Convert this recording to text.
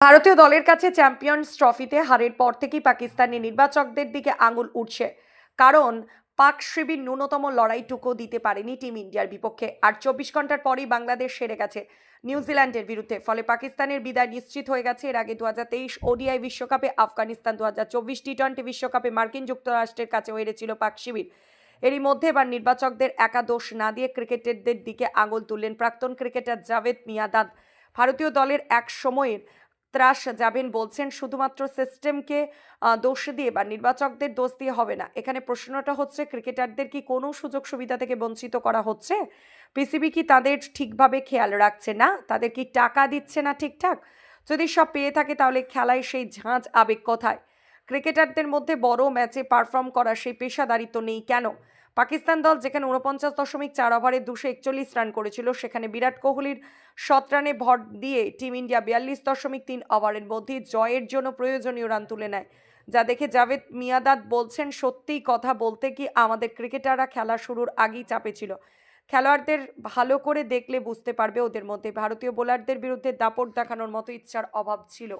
ভারতীয় দলের কাছে চ্যাম্পিয়ন্স ট্রফিতে হারের পর থেকেই পাকিস্তানি নির্বাচকদের দিকে আঙুল উঠছে। কারণ, পাক শিবির ন্যূনতম লড়াইটুকু দিতে পারেনি টিম ইন্ডিয়ার বিপক্ষে। আর চব্বিশ ঘণ্টার পরেই বাংলাদেশ সেরে গেছে নিউজিল্যান্ডের বিরুদ্ধে। ফলে পাকিস্তানের বিদায় নিশ্চিত হয়ে গেছে এর আগে দুহাজার তেইশ ওডিআই বিশ্বকাপে আফগানিস্তান দু হাজার চব্বিশ টি টোয়েন্টি বিশ্বকাপে মার্কিন যুক্তরাষ্ট্রের কাছে হেরেছিল পাক শিবির। এরই মধ্যে এবার নির্বাচকদের একা দোষ না দিয়ে ক্রিকেটারদের দিকে আঙুল তুললেন প্রাক্তন ক্রিকেটার জাভেদ মিয়াদাদ। ভারতীয় দলের এক সময়ের ত্রাস যাবেন বলছেন, শুধুমাত্র সিস্টেমকে দোষ দিয়ে বা নির্বাচকদের দোষ দিয়ে হবে না। এখানে প্রশ্নটা হচ্ছে, ক্রিকেটারদের কি কোনো সুযোগ সুবিধা থেকে বঞ্চিত করা হচ্ছে? পিসিবি কি তাদের ঠিকভাবে খেয়াল রাখছে না? তাদের কি টাকা দিচ্ছে না ঠিকঠাক? যদি সব পেয়ে থাকে তাহলে খেলায় সেই ঝাঁঝ আবেগ কোথায়? ক্রিকেটারদের মধ্যে বড় ম্যাচে পারফর্ম করা সেই পেশাদারিত্ব নেই কেন? পাকিস্তান দল যেখানে উনপঞ্চাশ দশমিক চার ওভারে দুশো একচল্লিশ রান করেছিল, সেখানে বিরাট কোহলির শত রানে ভর দিয়ে টিম ইন্ডিয়া বিয়াল্লিশ দশমিক তিন ওভারের মধ্যে জয়ের জন্য প্রয়োজনীয় রান তুলে নেয়। যা দেখে জাভেদ মিয়াদাদ বলছেন, সত্যিই কথা বলতে কি আমাদের ক্রিকেটাররা খেলা শুরুর আগেই চাপে ছিল। খেলোয়াড়দের ভালো করে দেখলে বুঝতে পারবে ওদের মধ্যে। ভারতীয় বোলারদের বিরুদ্ধে দাপট দেখানোর মতো ইচ্ছার অভাব ছিল।